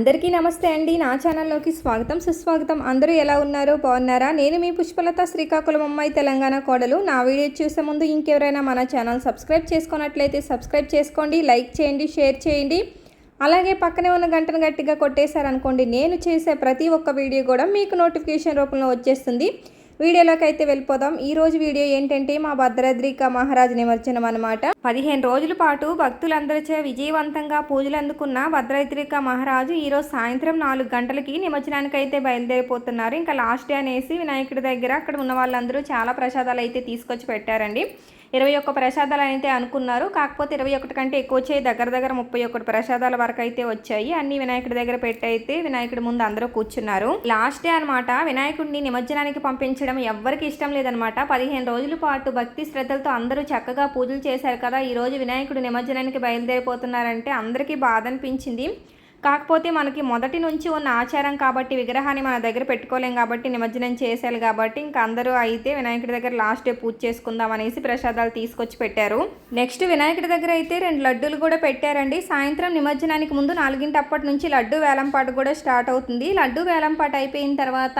అందరికీ నమస్తే అండి. నా ఛానల్లోకి స్వాగతం సుస్వాగతం. అందరూ ఎలా ఉన్నారు బాగున్నారా? నేను మీ పుష్పలత శ్రీకాకుళం అమ్మాయి తెలంగాణ కోడలు. నా వీడియో చూసే ముందు ఇంకెవరైనా మన ఛానల్ సబ్స్క్రైబ్ చేసుకున్నట్లయితే సబ్స్క్రైబ్ చేసుకోండి లైక్ చేయండి షేర్ చేయండి. అలాగే పక్కనే ఉన్న గంటను గట్టిగా కొట్టేశారనుకోండి నేను చేసే ప్రతి ఒక్క వీడియో కూడా మీకు నోటిఫికేషన్ రూపంలో వచ్చేస్తుంది. వీడియోలోకి అయితే వెళ్ళిపోదాం. ఈ రోజు వీడియో ఏంటంటే మా భద్రాద్రిక మహారాజు నిమజ్జనం అనమాట పదిహేను రోజుల పాటు భక్తులందరిచే విజయవంతంగా పూజలు అందుకున్న భద్రాద్రిక మహారాజు ఈ రోజు సాయంత్రం నాలుగు గంటలకి నిమజ్జనానికి అయితే బయలుదేరిపోతున్నారు. ఇంకా లాస్ట్ డే అనేసి వినాయకుడి దగ్గర అక్కడ ఉన్న వాళ్ళందరూ చాలా ప్రసాదాలు అయితే తీసుకొచ్చి పెట్టారండి. ఇరవై ఒక్క ప్రసాదాలు అయితే అనుకున్నారు. కాకపోతే ఇరవై ఒకటి కంటే ఎక్కువ వచ్చాయి. దగ్గర దగ్గర ముప్పై ఒకటి ప్రసాదాల వరకు అయితే వచ్చాయి. అన్ని వినాయకుడి దగ్గర పెట్టయితే వినాయకుడి ముందు అందరూ కూర్చున్నారు. లాస్ట్ డే అనమాట వినాయకుడిని నిమజ్జనానికి పంపించడం ఎవ్వరికి ఇష్టం లేదనమాట పదిహేను రోజుల పాటు భక్తి శ్రద్ధలతో అందరూ చక్కగా పూజలు చేశారు కదా. ఈ రోజు వినాయకుడు నిమజ్జనానికి బయలుదేరిపోతున్నారంటే అందరికీ బాధ అనిపించింది. కాకపోతే మనకి మొదటి నుంచి ఉన్న ఆచారం కాబట్టి విగ్రహాన్ని మన దగ్గర పెట్టుకోలేం కాబట్టి నిమజ్జనం చేసేయాలి కాబట్టి ఇంకా అందరూ అయితే వినాయకుడి దగ్గర లాస్ట్ డే పూజ చేసుకుందాం అనేసి ప్రసాదాలు తీసుకొచ్చి పెట్టారు. నెక్స్ట్ వినాయకుడి దగ్గర అయితే రెండు లడ్డూలు కూడా పెట్టారండి. సాయంత్రం నిమజ్జనానికి ముందు నాలుగింటి అప్పటి నుంచి లడ్డు వేలంపాట కూడా స్టార్ట్ అవుతుంది. లడ్డు వేలంపాట అయిపోయిన తర్వాత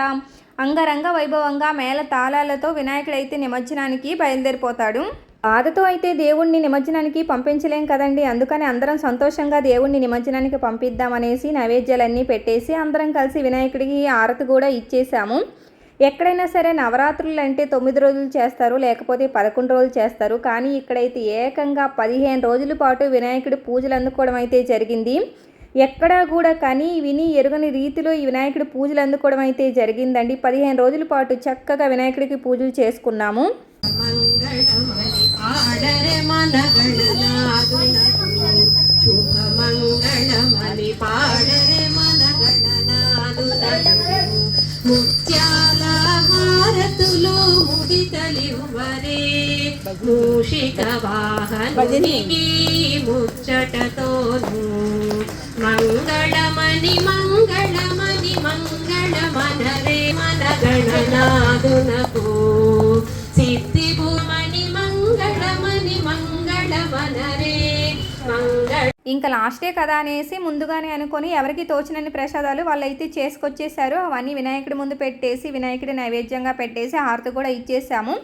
అంగరంగ వైభవంగా మేళ తాళాలతో వినాయకుడు అయితే నిమజ్జనానికి బయలుదేరిపోతాడు. బాధతో అయితే దేవుణ్ణి నిమజ్జనానికి పంపించలేం కదండి. అందుకని అందరం సంతోషంగా దేవుణ్ణి నిమజ్జనానికి పంపిద్దామనేసి నైవేద్యాలన్నీ పెట్టేసి అందరం కలిసి వినాయకుడికి ఆరతి కూడా ఇచ్చేసాము. ఎక్కడైనా సరే నవరాత్రులు అంటే తొమ్మిది రోజులు చేస్తారు లేకపోతే పదకొండు రోజులు చేస్తారు. కానీ ఇక్కడైతే ఏకంగా పదిహేను రోజుల పాటు వినాయకుడి పూజలు అందుకోవడం అయితే జరిగింది. ఎక్కడా కూడా కని విని ఎరుగని రీతిలో ఈ వినాయకుడి పూజలు అందుకోవడం అయితే జరిగిందండి. పదిహేను రోజుల పాటు చక్కగా వినాయకుడికి పూజలు చేసుకున్నాము. మంగళమని పాడరే మనగణనాదునకు శుభ మంగళమని పాడరే మనగణనాదునకు ముత్యాల హారతులు ముడితలివ్వరే మూషిక వాహనునికి ముచ్చటతోను మంగళమని మంగళమని మంగళమనరే మనగణనాదునకు ఇంకా లాస్టే కదా అనేసి ముందుగానే అనుకొని ఎవరికి తోచినన్ని ప్రసాదాలు వాళ్ళైతే చేసుకొచ్చేసారు అవన్నీ వినాయకుడి ముందు పెట్టేసి వినాయకుడి నైవేద్యంగా పెట్టేసి హారతి కూడా ఇచ్చేసాము.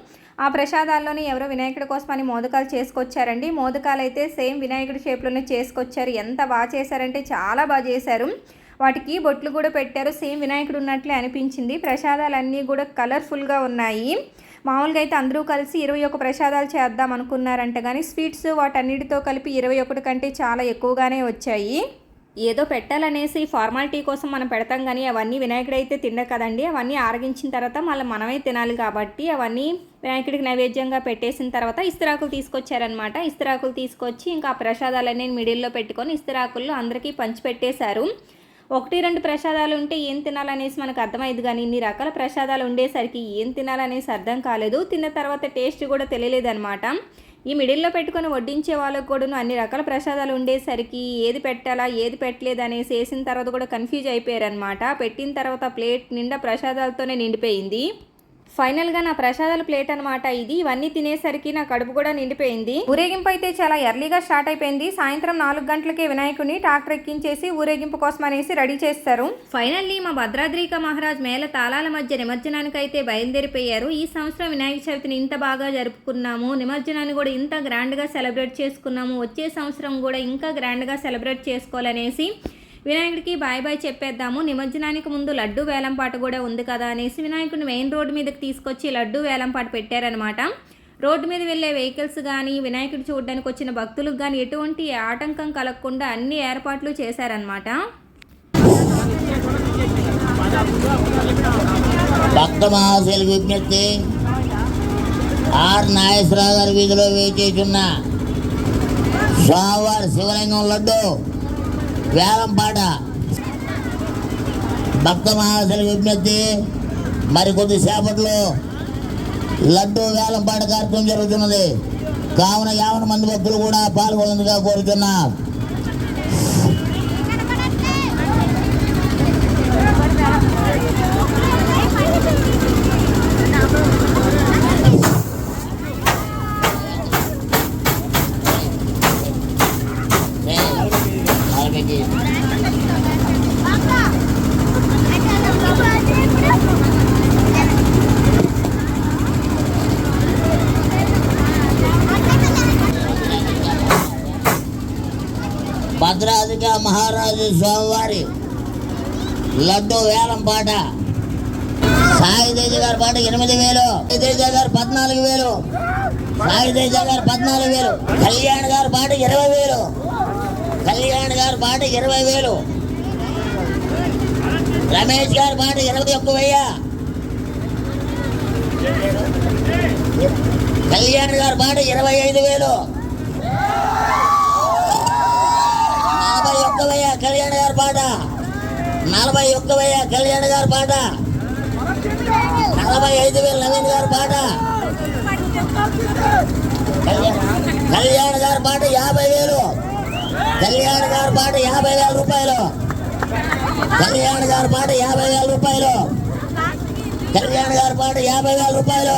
ఆ ప్రసాదాల్లోని ఎవరో వినాయకుడి కోసమని మోదకాలు చేసుకొచ్చారండి. మోదకాలు అయితే సేమ్ వినాయకుడి షేప్లోనే చేసుకొచ్చారు. ఎంత బాగా చేశారంటే చాలా బాగా చేశారు. వాటికి బొట్లు కూడా పెట్టారు. సేమ్ వినాయకుడు ఉన్నట్లే అనిపించింది. ప్రసాదాలన్నీ కూడా కలర్ఫుల్గా ఉన్నాయి. మామూలుగా అయితే అందరూ కలిసి ఇరవై ఒక ప్రసాదాలు చేద్దాం అనుకున్నారంట కానీ స్వీట్స్ వాటన్నిటితో కలిపి ఇరవై ఒకటి కంటే చాలా ఎక్కువగానే వచ్చాయి. ఏదో పెట్టాలనేసి ఫార్మాలిటీ కోసం మనం పెడతాం కానీ అవన్నీ వినాయకుడు అయితే తిండ కదండి. అవన్నీ ఆరగించిన తర్వాత మళ్ళీ మనమే తినాలి కాబట్టి అవన్నీ వినాయకుడికి నైవేద్యంగా పెట్టేసిన తర్వాత ఇస్తరాకులు తీసుకొచ్చారనమాట ఇస్తరాకులు తీసుకొచ్చి ఇంకా ఆ ప్రసాదాలన్నీ మిడిల్లో పెట్టుకొని ఇస్తరాకుల్లో అందరికీ పంచిపెట్టేశారు. ఒకటి రెండు ప్రసాదాలు ఉంటే ఏం తినాలనేసి మనకు అర్థమైంది కానీ ఇన్ని రకాల ప్రసాదాలు ఉండేసరికి ఏం తినాలనేసి అర్థం కాలేదు. తిన్న తర్వాత టేస్ట్ కూడా తెలియలేదన్నమాట. ఈ మిడిల్లో పెట్టుకొని వడ్డించే వాళ్ళకు కూడా అన్ని రకాల ప్రసాదాలు ఉండేసరికి ఏది పెట్టాలా ఏది పెట్టలేదు అనేసి వేసిన తర్వాత కూడా కన్ఫ్యూజ్ అయిపోయారనమాట పెట్టిన తర్వాత ప్లేట్ నిండా ప్రసాదాలతోనే నిండిపోయింది. ఫైనల్గా నా ప్రసాదాల ప్లేట్ అనమాట ఇది. ఇవన్నీ తినేసరికి నా కడుపు కూడా నిండిపోయింది. ఊరేగింపు అయితే చాలా ఎర్లీగా స్టార్ట్ అయిపోయింది. సాయంత్రం నాలుగు గంటలకే వినాయకుడిని ట్రాక్టర్ ఎక్కించేసి ఊరేగింపు కోసం అనేసి రెడీ చేస్తారు. ఫైనల్లీ మా భద్రాద్రిక మహారాజ్ మేళ తాళాల మధ్య నిమజ్జనానికి అయితే బయలుదేరిపోయారు. ఈ సంవత్సరం వినాయక చవితిని ఇంత బాగా జరుపుకున్నాము. నిమజ్జనాన్ని కూడా ఇంత గ్రాండ్గా సెలబ్రేట్ చేసుకున్నాము. వచ్చే సంవత్సరం కూడా ఇంకా గ్రాండ్గా సెలబ్రేట్ చేసుకోవాలనేసి వినాయకుడికి బాయ్ బాయ్ చెప్పేద్దాము. నిమజ్జనానికి ముందు లడ్డు వేలంపాట కూడా ఉంది కదా అనేసి వినాయకుడిని మెయిన్ రోడ్డు మీదకి తీసుకొచ్చి లడ్డు వేలంపాట పెట్టారనమాట రోడ్డు మీద వెళ్ళే వెహికల్స్ కానీ వినాయకుడు చూడడానికి వచ్చిన భక్తులకు కానీ ఎటువంటి ఆటంకం కలగకుండా అన్ని ఏర్పాట్లు చేశారనమాట భక్త విజ్ఞప్తి ఆర్ నాగేశ్వరరావు గారి వీధిలో వేచేస్తున్న స్వామివారి శివలింగం లడ్డు. వేలంపాట. భక్త మహాశైల విజ్ఞప్తి మరి కొద్దిసేపట్లో లడ్డు వేలంపాట కార్యక్రమం జరుగుతున్నది. కావున యావన మంది భక్తులు కూడా పాల్గొనేందుగా కోరుతున్నారు మహారాజు స్వామివారి లడ్డు వేలం పాట. సాయి తేజ గారి పాట ఎనిమిది వేలు సాయి తేజ గారు పద్నాలుగు వేలు సాయి తేజ గారు పద్నాలుగు వేలు కళ్యాణ్ గారి పాట ఇరవై వేలు కళ్యాణ్ గారి పాట ఇరవై వేలు రమేష్ గారి పాట ఇరవై ఒక్క వెయ్య కళ్యాణ్ గారి పాట ఇరవై ఐదు వేలు ఒక్కవయ్య కళ్యాణ కళ్యాణ్ గారి పాట. నలభై ఒక్కవయ్య కళ్యాణ్ గారి పాట. నలభై ఐదు వేలు నవీన్ గారి పాట. కళ్యాణ్ కళ్యాణ్ గారి పాట యాభై వేలు కళ్యాణ్ గారి పాట యాభై వేల రూపాయలు. కళ్యాణ్ గారి పాట యాభై వేల రూపాయలు. కళ్యాణ్ గారి పాట యాభై వేల రూపాయలు.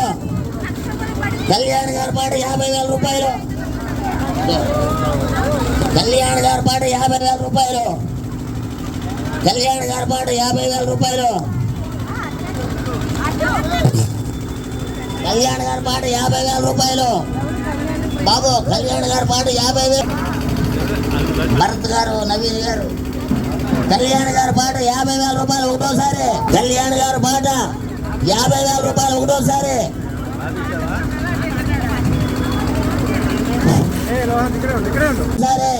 కళ్యాణ్ గారి పాట యాభై వేల రూపాయలు. కళ్యాణ్ గారి పాట యాభై వేల రూపాయలు. కళ్యాణ్ గారి పాట యాభై వేల రూపాయలు. కళ్యాణ్ గారి పాట యాభై వేల రూపాయలు. బాబు కళ్యాణ్ గారి పాట యాభై వేలు. భరత్ గారు నవీన్ గారు. కళ్యాణ్ గారి పాట యాభై వేల రూపాయలు ఒకటోసారి. కళ్యాణ్ గారి పాట యాభై వేల రూపాయలు ఒకటోసారి. సరే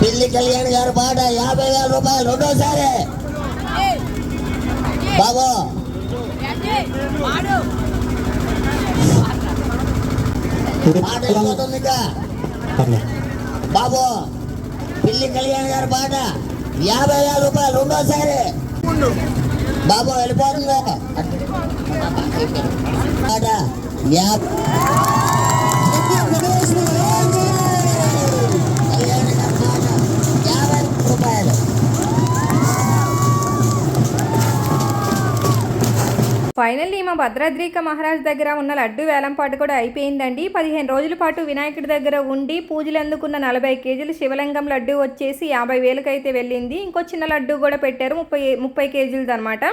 పిల్లి కళ్యాణ్ గారి పాట యాభై వేల రూపాయలు రెండోసారి. బాబు. పాట ఇంకా. బాబు పిల్లి కళ్యాణ్ గారి పాట యాభై వేల రూపాయలు రెండోసారి. బాబు వెళ్ళిపోతుంది? పాట. యాభై ఫైనల్లీ మా భద్రాద్రిక మహారాజ్ దగ్గర ఉన్న లడ్డు వేలంపాటు కూడా అయిపోయిందండి. పదిహేను రోజుల పాటు వినాయకుడి దగ్గర ఉండి పూజలు అందుకున్న నలభై కేజీలు శివలింగం లడ్డు వచ్చేసి యాభై వేలకైతే వెళ్ళింది. ఇంకో చిన్న లడ్డు కూడా పెట్టారు ముప్పై ముప్పై కేజీలది అనమాట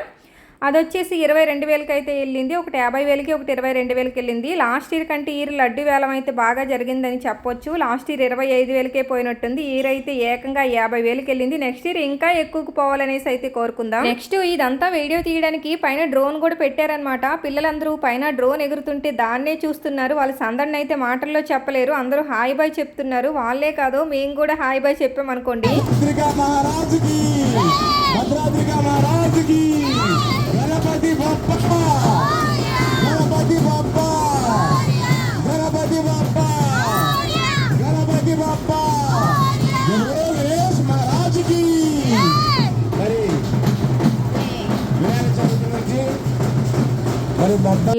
అది వచ్చేసి ఇరవై రెండు వేలకి అయితే వెళ్ళింది ఒకటి యాభై వేలకి ఒకటి ఇరవై రెండు వేలకి వెళ్ళింది. లాస్ట్ ఇయర్ కంటే ఇయర్ లడ్డు వేలం అయితే బాగా జరిగిందని చెప్పొచ్చు. లాస్ట్ ఇయర్ ఇరవై ఐదు వేలకే పోయినట్టుంది. ఈ ఇయర్ అయితే ఏకంగా యాభై వేలకి వెళ్ళింది. నెక్స్ట్ ఇయర్ ఇంకా ఎక్కువకు పోవాలనేసి అయితే కోరుకుందాం. నెక్స్ట్ ఇదంతా వీడియో తీయడానికి పైన డ్రోన్ కూడా పెట్టారనమాట పిల్లలందరూ పైన డ్రోన్ ఎగురుతుంటే దాన్నే చూస్తున్నారు. వాళ్ళ సందడిని అయితే మాటల్లో చెప్పలేరు. అందరూ హాయ్ బాయ్ చెప్తున్నారు. వాళ్ళే కాదు మేము కూడా హాయ్ బాయ్ చెప్పామనుకోండి. భద్రికా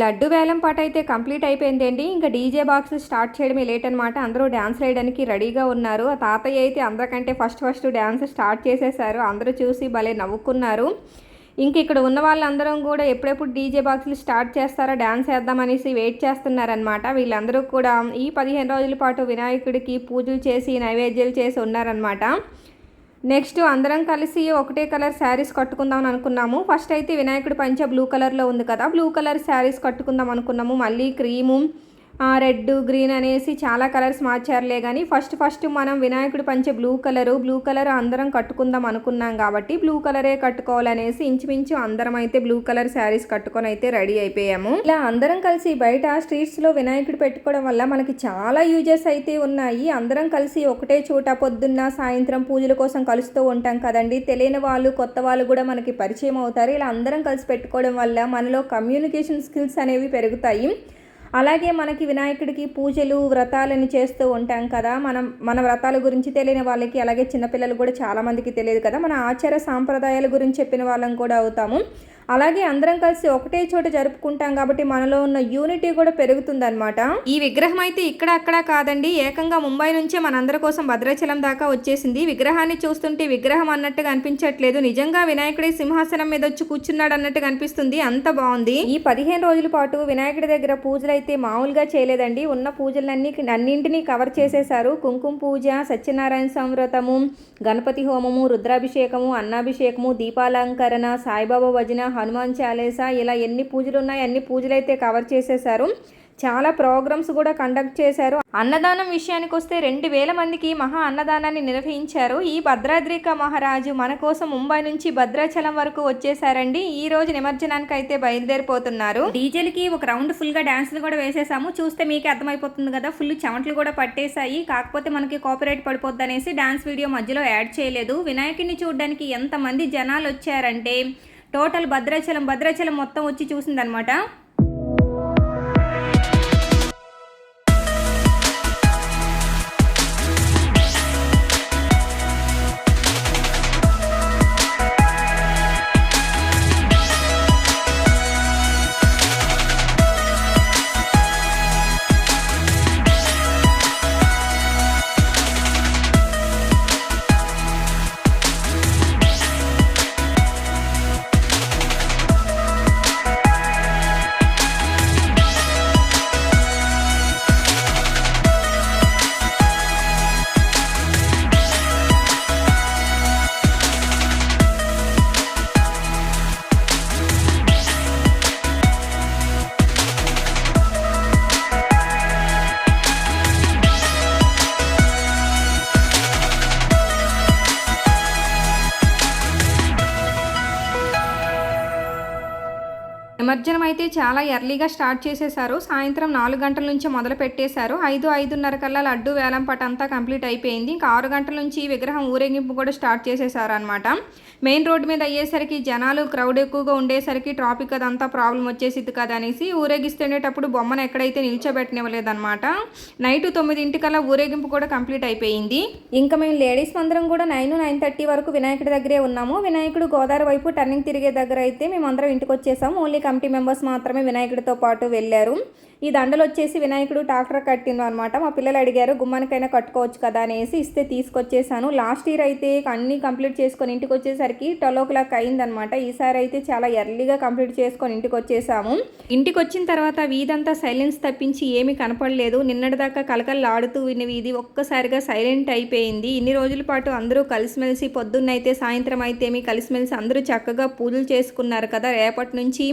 లడ్డు వేలం పాట అయితే కంప్లీట్ అయిపోయిందండి. ఇంకా డీజే బాక్స్ స్టార్ట్ చేయడమే లేట్ అనమాట అందరూ డ్యాన్స్ వేయడానికి రెడీగా ఉన్నారు. ఆ తాతయ్య అయితే అందరికంటే ఫస్ట్ ఫస్ట్ డ్యాన్స్ స్టార్ట్ చేసేసారు. అందరూ చూసి భలే నవ్వుకున్నారు. ఇంక ఇక్కడ ఉన్న వాళ్ళందరం కూడా ఎప్పుడెప్పుడు డీజే బాక్సులు స్టార్ట్ చేస్తారో డ్యాన్స్ వేద్దామనేసి వెయిట్ చేస్తున్నారనమాట వీళ్ళందరూ కూడా ఈ పదిహేను రోజుల పాటు వినాయకుడికి పూజలు చేసి నైవేద్యాలు చేసి ఉన్నారనమాట నెక్స్ట్ అందరం కలిసి ఒకటే కలర్ శారీస్ కట్టుకుందాం అనుకున్నాము. ఫస్ట్ అయితే వినాయకుడి పంచ బ్లూ కలర్లో ఉంది కదా. బ్లూ కలర్ శారీస్ కట్టుకుందాం అనుకున్నాము. మళ్ళీ క్రీము రెడ్ గ్రీన్ అనేసి చాలా కలర్స్ మార్చారులే కానీ ఫస్ట్ ఫస్ట్ మనం వినాయకుడు పంచే బ్లూ కలరు బ్లూ కలర్ అందరం కట్టుకుందాం అనుకున్నాం కాబట్టి బ్లూ కలరే కట్టుకోవాలనేసి ఇంచుమించు అందరం అయితే బ్లూ కలర్ శారీస్ కట్టుకొని అయితే రెడీ అయిపోయాము. ఇలా అందరం కలిసి బయట స్ట్రీట్స్లో వినాయకుడు పెట్టుకోవడం వల్ల మనకి చాలా యూజెస్ అయితే ఉన్నాయి. అందరం కలిసి ఒకటే చోట పొద్దున్న సాయంత్రం పూజల కోసం కలుస్తూ ఉంటాం కదండి. తెలియని వాళ్ళు కొత్త వాళ్ళు కూడా మనకి పరిచయం అవుతారు. ఇలా అందరం కలిసి పెట్టుకోవడం వల్ల మనలో కమ్యూనికేషన్ స్కిల్స్ అనేవి పెరుగుతాయి. అలాగే మనకి వినాయకుడికి పూజలు వ్రతాలని చేస్తూ ఉంటాం కదా. మనం మన వ్రతాల గురించి తెలియని వాళ్ళకి అలాగే చిన్నపిల్లలు కూడా చాలామందికి తెలియదు కదా. మన ఆచార సాంప్రదాయాల గురించి చెప్పిన వాళ్ళం కూడా అవుతాము. అలాగే అందరం కలిసి ఒకటే చోట జరుపుకుంటాం కాబట్టి మనలో ఉన్న యూనిటీ కూడా పెరుగుతుందన్నమాట. ఈ విగ్రహం అయితే ఇక్కడ అక్కడ కాదండి. ఏకంగా ముంబై నుంచే మనందరి కోసం భద్రాచలం దాకా వచ్చేసింది. విగ్రహాన్ని చూస్తుంటే విగ్రహం అన్నట్టుగా అనిపించట్లేదు. నిజంగా వినాయకుడి సింహాసనం మీద వచ్చి కూర్చున్నాడు అన్నట్టుగా అనిపిస్తుంది అంత బాగుంది. ఈ పదిహేను రోజుల పాటు వినాయకుడి దగ్గర పూజలు అయితే మామూలుగా చేయలేదండి. ఉన్న పూజలన్నీ అన్నింటినీ కవర్ చేసేశారు. కుంకుమ పూజ సత్యనారాయణ సంవ్రతము గణపతి హోమము రుద్రాభిషేకము అన్నాభిషేకము దీపాలంకరణ సాయిబాబా భజన హనుమాన్ చాలీసా ఇలా ఎన్ని పూజలు ఉన్నాయి అన్ని పూజలు అయితే కవర్ చేసేశారు. చాలా ప్రోగ్రామ్స్ కూడా కండక్ట్ చేశారు. అన్నదానం విషయానికి వస్తే రెండు వేల మందికి మహా అన్నదానాన్ని నిర్వహించారు. ఈ భద్రాద్రిక మహారాజు మన కోసం ముంబై నుంచి భద్రాచలం వరకు వచ్చేసారండి ఈ రోజు నిమజ్జనానికి అయితే బయలుదేరిపోతున్నారు. డీజేలకి ఒక రౌండ్ ఫుల్గా డాన్స్లు కూడా వేసేసాము. చూస్తే మీకే అర్థమైపోతుంది కదా ఫుల్ చెమటలు కూడా పట్టేశాయి. కాకపోతే మనకి కాపీరైట్ పడిపోద్ది అనేసి డాన్స్ వీడియో మధ్యలో యాడ్ చేయలేదు. వినాయకుడిని చూడడానికి ఎంతమంది జనాలు వచ్చారంటే టోటల్ భద్రాచలం భద్రాచలం మొత్తం వచ్చి చూసిందనమాట. నిమజ్జనం అయితే చాలా ఎర్లీగా స్టార్ట్ చేసేసారు సాయంత్రం నాలుగు గంటల నుంచి మొదలు పెట్టేశారు. ఐదు ఐదున్నర కల్లా లడ్డు వేలంపాట అంతా కంప్లీట్ అయిపోయింది. ఇంకా ఆరు గంటల నుంచి విగ్రహం ఊరేగింపు కూడా స్టార్ట్ చేసేసారు అనమాట మెయిన్ రోడ్డు మీద అయ్యేసరికి జనాలు క్రౌడ్ ఎక్కువగా ఉండేసరికి ట్రాఫిక్ అదంతా ప్రాబ్లం వచ్చేసిద్ది కదా అనేసి ఊరేగిస్తుండేటప్పుడు బొమ్మను ఎక్కడైతే నిల్చోబెట్టనివ్వలేదన్నమాట. నైట్ తొమ్మిదింటికల్లా ఊరేగింపు కూడా కంప్లీట్ అయిపోయింది. ఇంకా మేము లేడీస్ అందరం కూడా నైన్ నైన్ థర్టీ వరకు వినాయకుడి దగ్గరే ఉన్నాము. వినాయకుడు గోదావరి వైపు టర్నింగ్ తిరిగే దగ్గర అయితే మేమందరం ఇంటికి వచ్చేసాము ఓన్లీ కమిటీ మెంబర్స్ మాత్రమే వినాయకుడితో పాటు వెళ్ళారు. ఈ దండలు వచ్చేసి వినాయకుడు ట్రాక్టర్ కట్టింది అనమాట మా పిల్లలు అడిగారు గుమ్మానికైనా కట్టుకోవచ్చు కదా అనేసి ఇస్తే తీసుకొచ్చేసాను. లాస్ట్ ఇయర్ అయితే అన్నీ కంప్లీట్ చేసుకొని ఇంటికి వచ్చేసరికి ట్వెల్వ్ ఓ క్లాక్ అయిందనమాట ఈసారి అయితే చాలా ఎర్లీగా కంప్లీట్ చేసుకొని ఇంటికి వచ్చేసాము ఇంటికి వచ్చిన తర్వాత వీధంతా సైలెన్స్ తప్పించి ఏమీ కనపడలేదు. నిన్నటిదాకా కలకల్లాడుతూ విని వీధి ఒక్కసారిగా సైలెంట్ అయిపోయింది. ఇన్ని రోజుల పాటు అందరూ కలిసిమెలిసి పొద్దున్నైతే సాయంత్రం అయితేమి కలిసిమెలిసి అందరూ చక్కగా పూజలు చేసుకున్నారు కదా. రేపటి నుంచి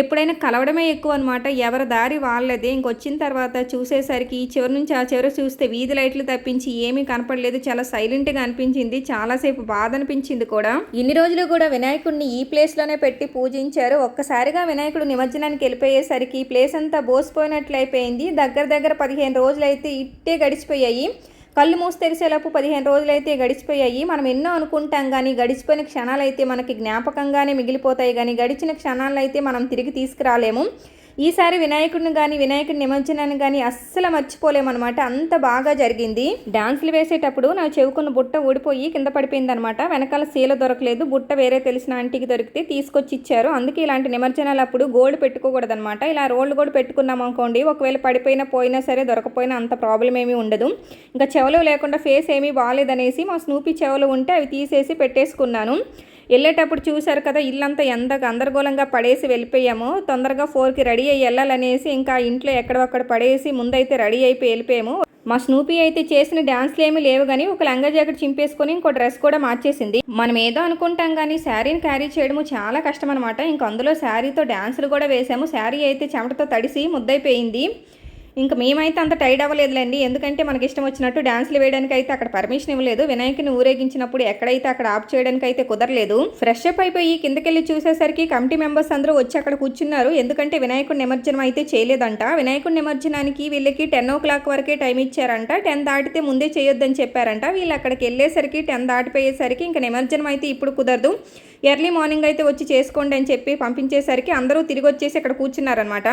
ఎప్పుడైనా కలవడమే ఎక్కువ అనమాట ఎవరి దారి వాళ్ళదే. ఇంకొచ్చిన తర్వాత చూసేసరికి ఈ చివరి నుంచి ఆ చివరి చూస్తే వీధి లైట్లు తప్పించి ఏమీ కనపడలేదు. చాలా సైలెంట్గా అనిపించింది. చాలాసేపు బాధ అనిపించింది కూడా. ఇన్ని రోజులు కూడా వినాయకుడిని ఈ ప్లేస్లోనే పెట్టి పూజించారు. ఒక్కసారిగా వినాయకుడు నిమజ్జనానికి వెళ్ళిపోయేసరికి ఈ ప్లేస్ అంతా బోసిపోయినట్లు అయిపోయింది. దగ్గర దగ్గర పదిహేను రోజులైతే ఇట్టే గడిచిపోయాయి. కళ్ళు మూసి తెరిసేలోపు పదిహేను రోజులైతే గడిచిపోయాయి. మనం ఎన్నో అనుకుంటాం కానీ గడిచిపోయిన క్షణాలు అయితే మనకి జ్ఞాపకంగానే మిగిలిపోతాయి కానీ గడిచిన క్షణాలైతే అయితే మనం తిరిగి తీసుకురాలేము. ఈసారి వినాయకుడిని కానీ వినాయకుడి నిమజ్జనాన్ని కానీ అస్సలు మర్చిపోలేమన్నమాట. అంత బాగా జరిగింది. డాన్సులు వేసేటప్పుడు నా చెవుకున్న బుట్ట ఊడిపోయి కింద పడిపోయింది అనమాట వెనకాల సీల దొరకలేదు. బుట్ట వేరే తెలిసిన ఆంటీకి దొరికితే తీసుకొచ్చి ఇచ్చారు. అందుకే ఇలాంటి నిమజ్జనాలు అప్పుడు గోల్డ్ పెట్టుకోకూడదన్నమాట. ఇలా రోల్డ్ కూడా పెట్టుకున్నాం అనుకోండి ఒకవేళ పడిపోయినా పోయినా సరే దొరకపోయినా అంత ప్రాబ్లం ఏమీ ఉండదు. ఇంకా చెవులు లేకుండా ఫేస్ ఏమీ బాగాలేదనేసి మా స్నూపీ చెవులు ఉంటే అవి తీసేసి పెట్టేసుకున్నాను. వెళ్ళేటప్పుడు చూశారు కదా ఇల్లంతా ఎంత గందరగోళంగా పడేసి వెళ్ళిపోయాము తొందరగా ఫోర్కి రెడీ అయ్యి వెళ్ళాలనేసి ఇంకా ఇంట్లో ఎక్కడొక్కడ పడేసి ముందైతే రెడీ అయిపోయి వెళ్ళిపోయాము. మా స్నూపీ అయితే చేసిన డాన్స్లు ఏమీ లేవు కానీ ఒక లంగా జాకెట్ చింపేసుకొని ఇంకో డ్రెస్ కూడా మార్చేసింది. మనం ఏదో అనుకుంటాం కానీ శారీని క్యారీ చేయడము చాలా కష్టం అనమాట ఇంక అందులో శారీతో డాన్సులు కూడా వేసాము. శారీ అయితే చెమటతో తడిసి ముద్దైపోయింది. ఇంకా మేమైతే అంత టైడ్ అవ్వలేదులేండి. ఎందుకంటే మనకి ఇష్టం వచ్చినట్టు డాన్స్లు వేయడానికి అయితే అక్కడ పర్మిషన్ ఇవ్వలేదు. వినాయకుని ఊరేగించినప్పుడు ఎక్కడైతే అక్కడ ఆఫ్ చేయడానికి అయితే కుదరలేదు. ఫ్రెష్ అప్ అయిపోయి కిందకెళ్ళి చూసేసరికి కమిటీ మెంబర్స్ అందరూ వచ్చి అక్కడ కూర్చున్నారు. ఎందుకంటే వినాయకుడి నిమజ్జనం అయితే చేయలేదంట. వినాయకుడి నిమజ్జనానికి వీళ్ళకి టెన్ ఓ క్లాక్ వరకే టైం ఇచ్చారంట. టెన్ దాటితే ముందే చేయొద్దని చెప్పారంట. వీళ్ళు అక్కడికి వెళ్ళేసరికి టెన్ దాటిపోయేసరికి ఇంకా నిమజ్జనం అయితే ఇప్పుడు కుదరదు. ఎర్లీ మార్నింగ్ అయితే వచ్చి చేసుకోండి అని చెప్పి పంపించేసరికి అందరూ తిరిగి వచ్చేసి అక్కడ కూర్చున్నారనమాట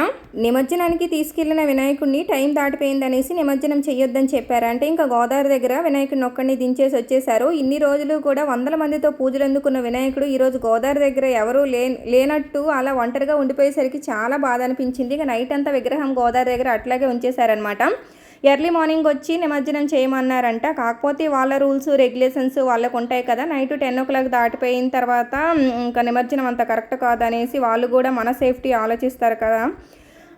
నిమజ్జనానికి తీసుకెళ్ళిన వినాయకుడిని టైం దాటిపోయింది అనేసి నిమజ్జనం చేయొద్దని చెప్పారు. అంటే ఇంకా గోదావరి దగ్గర వినాయకుడిని ఒక్కడిని దించేసి వచ్చేసారు ఇన్ని రోజులు కూడా వందల మందితో పూజలు అందుకున్న వినాయకుడు ఈరోజు గోదావరి దగ్గర ఎవరూ లే లేనట్టు అలా ఒంటరిగా ఉండిపోయేసరికి చాలా బాధ అనిపించింది. ఇక నైట్ అంతా విగ్రహం గోదావరి దగ్గర అట్లాగే ఉంచేశారనమాట ఎర్లీ మార్నింగ్ వచ్చి నిమజ్జనం చేయమన్నారంట. కాకపోతే వాళ్ళ రూల్స్ రెగ్యులేషన్స్ వాళ్ళకు ఉంటాయి కదా. నైట్ టెన్ ఓ క్లాక్ దాటిపోయిన తర్వాత ఇంకా నిమజ్జనం అంత కరెక్ట్ కాదనేసి వాళ్ళు కూడా మన సేఫ్టీ ఆలోచిస్తారు కదా.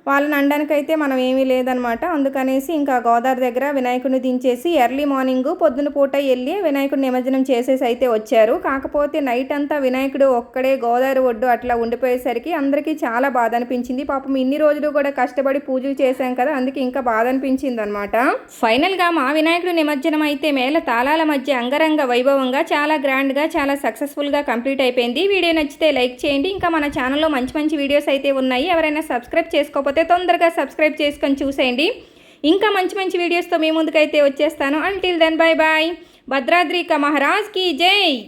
వాళ్ళని అనడానికైతే మనం ఏమీ లేదనమాట. అందుకనేసి ఇంకా గోదావరి దగ్గర వినాయకుడిని దించేసి ఎర్లీ మార్నింగ్ పొద్దున పూట వెళ్ళి వినాయకుడిని నిమజ్జనం చేసేసి అయితే వచ్చారు. కాకపోతే నైట్ అంతా వినాయకుడు ఒక్కడే గోదావరి ఒడ్డు అట్లా ఉండిపోయేసరికి అందరికీ చాలా బాధ అనిపించింది. పాపం ఇన్ని రోజులు కూడా కష్టపడి పూజలు చేశాం కదా అందుకే ఇంకా బాధ అనిపించింది అనమాట ఫైనల్గా మా వినాయకుడు నిమజ్జనం అయితే మేళ తాళాల మధ్య అంగరంగ వైభవంగా చాలా గ్రాండ్గా చాలా సక్సెస్ఫుల్గా కంప్లీట్ అయిపోయింది. వీడియో నచ్చితే లైక్ చేయండి. ఇంకా మన ఛానల్లో మంచి మంచి వీడియోస్ అయితే ఉన్నాయి. ఎవరైనా సబ్స్క్రైబ్ చేసుకోకపోతే తొందరగా సబ్స్క్రైబ్ చేసుకొని చూసేయండి. ఇంకా మంచి మంచి వీడియోస్తో మీ ముందుకైతే వచ్చేస్తాను. అంటిల్ దెన్ బై బాయ్ భద్రాద్రిక మహారాజ్కి జై!